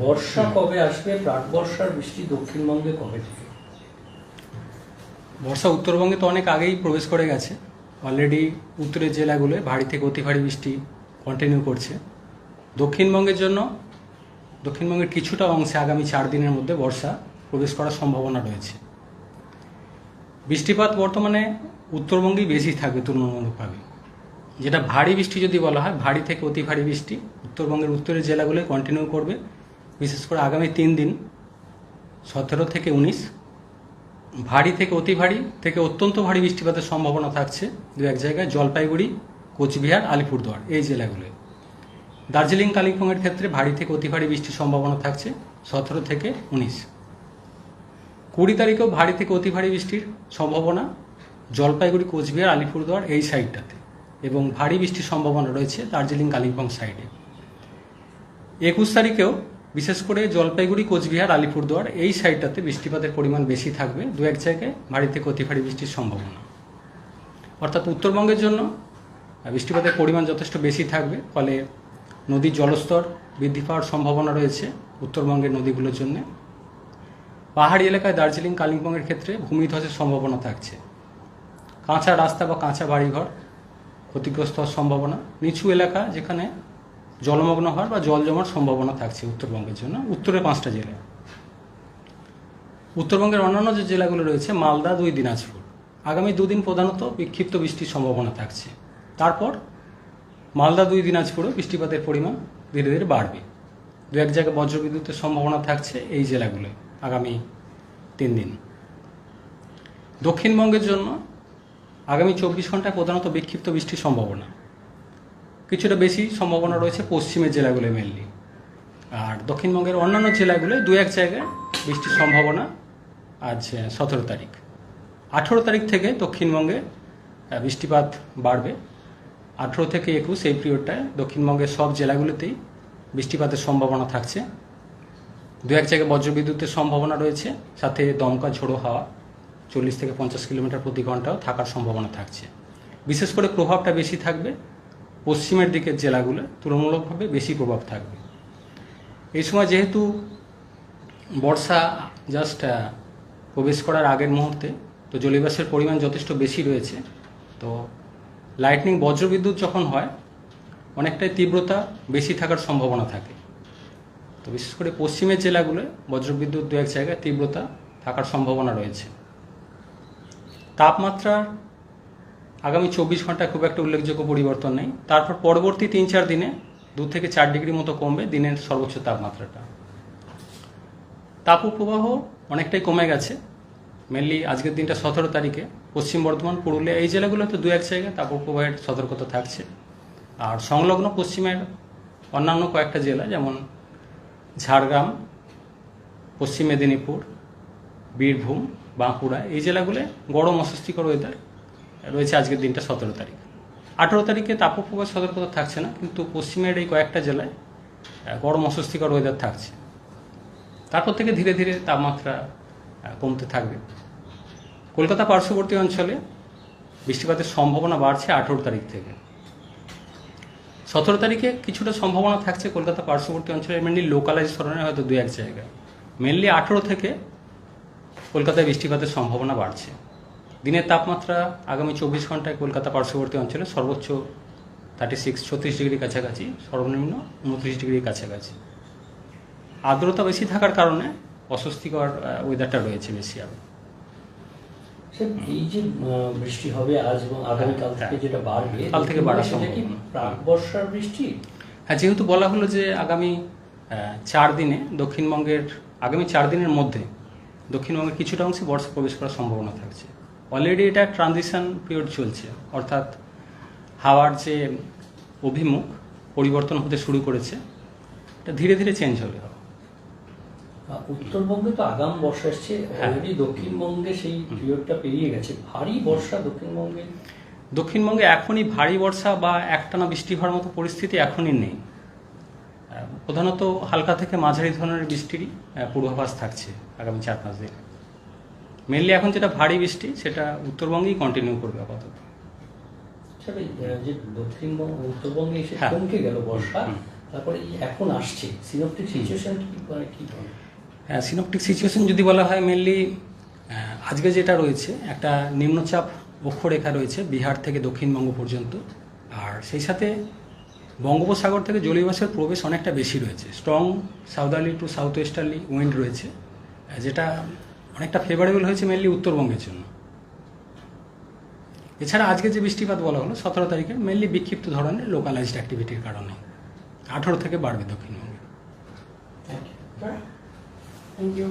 বর্ষা কবে আসবে? প্রাক বর্ষার বৃষ্টি দক্ষিণবঙ্গে কবে থেকে? বর্ষা উত্তরবঙ্গে তো অনেক আগেই প্রবেশ করে গেছে। অলরেডি উত্তরের জেলাগুলোয় ভারী থেকে অতি ভারী বৃষ্টি কন্টিনিউ করছে। দক্ষিণবঙ্গের জন্য, দক্ষিণবঙ্গের কিছুটা অংশে আগামী চার দিনের মধ্যে বর্ষা প্রবেশ করার সম্ভাবনা রয়েছে। বৃষ্টিপাত বর্তমানে উত্তরবঙ্গেই বেশি থাকবে তুলনামূলকভাবে। যেটা ভারী বৃষ্টি যদি বলা হয়, ভারী থেকে অতি ভারী বৃষ্টি উত্তরবঙ্গের উত্তরের জেলাগুলোয় কন্টিনিউ করবে। বিশেষ করে আগামী তিন দিন, সতেরো থেকে উনিশ, ভারী থেকে অতি ভারী থেকে অত্যন্ত ভারী বৃষ্টিপাতের সম্ভাবনা থাকছে দু এক জায়গায়, জলপাইগুড়ি, কোচবিহার, আলিপুরদুয়ার, এই জেলাগুলোয়। দার্জিলিং, কালিম্পংয়ের ক্ষেত্রে ভারী থেকে অতি ভারী বৃষ্টির সম্ভাবনা থাকছে সতেরো থেকে উনিশ। কুড়ি তারিখেও ভারী থেকে অতি ভারী বৃষ্টির সম্ভাবনা জলপাইগুড়ি, কোচবিহার, আলিপুরদুয়ার এই সাইডটাতে এবং ভারী বৃষ্টির সম্ভাবনা রয়েছে দার্জিলিং, কালিম্পং সাইডে। একুশ তারিখেও বিশেষ করে জলপাইগুড়ি, কোচবিহার, আলিপুরদুয়ার, এই সাইডটাতে বৃষ্টিপাতের পরিমাণ বেশি থাকবে। দু এক জায়গায় ভারী থেকে অতি ভারী বৃষ্টির সম্ভাবনা। অর্থাৎ উত্তরবঙ্গের জন্য বৃষ্টিপাতের পরিমাণ যথেষ্ট বেশি থাকবে, ফলে নদীর জলস্তর বৃদ্ধি পাওয়ার সম্ভাবনা রয়েছে উত্তরবঙ্গের নদীগুলোর জন্য। পাহাড়ি এলাকায় দার্জিলিং, কালিম্পংয়ের ক্ষেত্রে ভূমিধ্বসের সম্ভাবনা থাকছে। কাঁচা রাস্তা বা কাঁচা বাড়িঘর ক্ষতিগ্রস্ত হওয়ার সম্ভাবনা। নিচু এলাকা যেখানে জলমগ্ন হওয়ার বা জল জমার সম্ভাবনা থাকছে উত্তরবঙ্গের জন্য। উত্তরের পাঁচটা জেলা। উত্তরবঙ্গের অন্যান্য যে জেলাগুলো রয়েছে, মালদা, দুই, দিনাজপুর। আগামী দুদিন প্রধানত বিক্ষিপ্ত বৃষ্টির সম্ভাবনা থাকছে। তারপর মালদা, দুই দিনাজপুরে বৃষ্টিপাতের পরিমাণ ধীরে ধীরে বাড়বে। দু এক জায়গায় বজ্রবিদ্যুতের সম্ভাবনা থাকছে এই জেলাগুলোয় আগামী তিন দিন। দক্ষিণবঙ্গের জন্য আগামী চব্বিশ ঘন্টায় প্রধানত বিক্ষিপ্ত বৃষ্টির সম্ভাবনা। কিছুটা বেশি সম্ভাবনা রয়েছে পশ্চিমের জেলাগুলোয় মেনলি আর দক্ষিণবঙ্গের অন্যান্য জেলাগুলোয় দু এক জায়গায় বৃষ্টির সম্ভাবনা আজ সতেরো তারিখ। আঠেরো তারিখ থেকে দক্ষিণবঙ্গে বৃষ্টিপাত বাড়বে। আঠেরো থেকে একুশ এই পিরিয়ডটায় দক্ষিণবঙ্গের সব জেলাগুলোতেই বৃষ্টিপাতের সম্ভাবনা থাকছে। দু এক জায়গায় বজ্রবিদ্যুতের সম্ভাবনা রয়েছে, সাথে দমকা ঝোড়ো হাওয়া, চল্লিশ থেকে পঞ্চাশ কিলোমিটার প্রতি ঘন্টাও থাকার সম্ভাবনা থাকছে। বিশেষ করে প্রভাবটা বেশি থাকবে পশ্চিমের দিকের জেলাগুলো তুলনামূলকভাবে বেশি প্রভাব থাকবে। এই সময় যেহেতু বর্ষা জাস্ট প্রবেশ করার আগের মুহূর্তে, তো জলীয়বাষ্পের পরিমাণ যথেষ্ট বেশি রয়েছে, তো লাইটনিং বজ্রবিদ্যুৎ যখন হয়, অনেকটাই তীব্রতা বেশি থাকার সম্ভাবনা থাকে। তো বিশেষ করে পশ্চিমের জেলাগুলোয় বজ্রবিদ্যুৎ দু এক জায়গায় তীব্রতা থাকার সম্ভাবনা রয়েছে। তাপমাত্রার আগামী চব্বিশ ঘন্টায় খুব একটা উল্লেখযোগ্য পরিবর্তন নেই। তারপর পরবর্তী তিন চার দিনে দু থেকে চার ডিগ্রি মতো কমবে দিনের সর্বোচ্চ তাপমাত্রাটা। তাপপ্রবাহ অনেকটাই কমে গেছে। মেনলি আজকের দিনটা সতেরো তারিখে। পশ্চিম বর্ধমান, পুরুলিয়া এই জেলাগুলোতে দু এক জায়গায় তাপপ্রবাহের সতর্কতা থাকছে। আর সংলগ্ন পশ্চিমের অন্যান্য কয়েকটা জেলা যেমন ঝাড়গ্রাম, পশ্চিম মেদিনীপুর, বীরভূম, বাঁকুড়া এই জেলাগুলোয় গরম অস্বস্তিকর ওয়েদার রয়েছে আজকের দিনটা সতেরো তারিখ। আঠেরো তারিখে তাপপ্রবাহ সতর্কতা থাকছে না, কিন্তু পশ্চিমের এই কয়েকটা জেলায় গরম অস্বস্তিকর ওয়েদার থাকছে। তারপর থেকে ধীরে ধীরে তাপমাত্রা কমতে থাকবে। কলকাতা পার্শ্ববর্তী অঞ্চলে বৃষ্টিপাতের সম্ভাবনা বাড়ছে আঠেরো তারিখ থেকে। সতেরো তারিখে কিছুটা সম্ভাবনা থাকছে কলকাতা পার্শ্ববর্তী অঞ্চলে মেনলি লোকালাইজ ধরনের হয়তো দু এক জায়গায়। মেনলি আঠেরো থেকে কলকাতায় বৃষ্টিপাতের সম্ভাবনা বাড়ছে। দিনের তাপমাত্রা আগামী চব্বিশ ঘন্টায় কলকাতা পার্শ্ববর্তী অঞ্চলে সর্বোচ্চ থার্টি সিক্স ছত্রিশ ডিগ্রি কাছাকাছি সর্বনিম্ন উনত্রিশ ডিগ্রির কাছাকাছি আর্দ্রতা বেশি থাকার কারণে অস্বস্তিকর ওয়েদারটা রয়েছে বেশি আরও এই যে বৃষ্টি হবে আজ এবং আগামীকাল থেকে হ্যাঁ। যেটা বাড়বে কাল থেকে বাড়ার সম্ভাবনা। প্রাক বর্ষার বৃষ্টি হ্যাঁ যেহেতু বলা হলো যে আগামী চার দিনে দক্ষিণবঙ্গের আগামী চার দিনের মধ্যে দক্ষিণবঙ্গের কিছুটা অংশে বর্ষা প্রবেশ করার সম্ভাবনা থাকছে অলরেডি এটা ট্রানজিশন পিরিয়ড চলছে। অর্থাৎ হাওয়ার যে অভিমুখ পরিবর্তন হতে শুরু করেছে এটা ধীরে ধীরে চেঞ্জ হবে। উত্তরবঙ্গে তো আগাম বর্ষা এসছে হ্যাঁ। অলরেডি দক্ষিণবঙ্গে সেই পিরিয়ডটা পেরিয়ে গেছে। ভারী বর্ষা দক্ষিণবঙ্গে? দক্ষিণবঙ্গে এখনই ভারী বর্ষা বা একটানা বৃষ্টি হওয়ার মতো পরিস্থিতি এখনই নেই। প্রধানত হালকা থেকে মাঝারি ধরনের বৃষ্টিরই পূর্বাভাস থাকছে আগামী চার পাঁচ দিন। মেনলি এখন যেটা ভারী বৃষ্টি সেটা উত্তরবঙ্গেই কন্টিনিউ করবে আপাতত। যে দক্ষিণবঙ্গ উত্তরবঙ্গে এসে হ্যাঁ। থমকে গেল বর্ষা তারপরে এখন আসছে। সিনপটিক সিচুয়েশন কি মানে ধরনের হ্যাঁ সিনপটিক সিচুয়েশন যদি বলা হয় মেনলি আজকে যেটা রয়েছে একটা নিম্নচাপ অক্ষরেখা রয়েছে বিহার থেকে দক্ষিণবঙ্গ পর্যন্ত। আর সেই সাথে বঙ্গোপসাগর থেকে জলীয় বাষ্পের প্রবেশ অনেকটা বেশি রয়েছে। Strong southerly to south westerly wind রয়েছে যেটা অনেকটা ফেভারেবল হয়েছে মেনলি উত্তরবঙ্গের জন্য। এছাড়া আজকে যে বৃষ্টিপাত বলা হলো, সতেরো তারিখে মেনলি বিক্ষিপ্ত ধরনের লোকালাইজড অ্যাক্টিভিটির কারণে। আঠেরো থেকে বাড়বে দক্ষিণবঙ্গে। Thank you.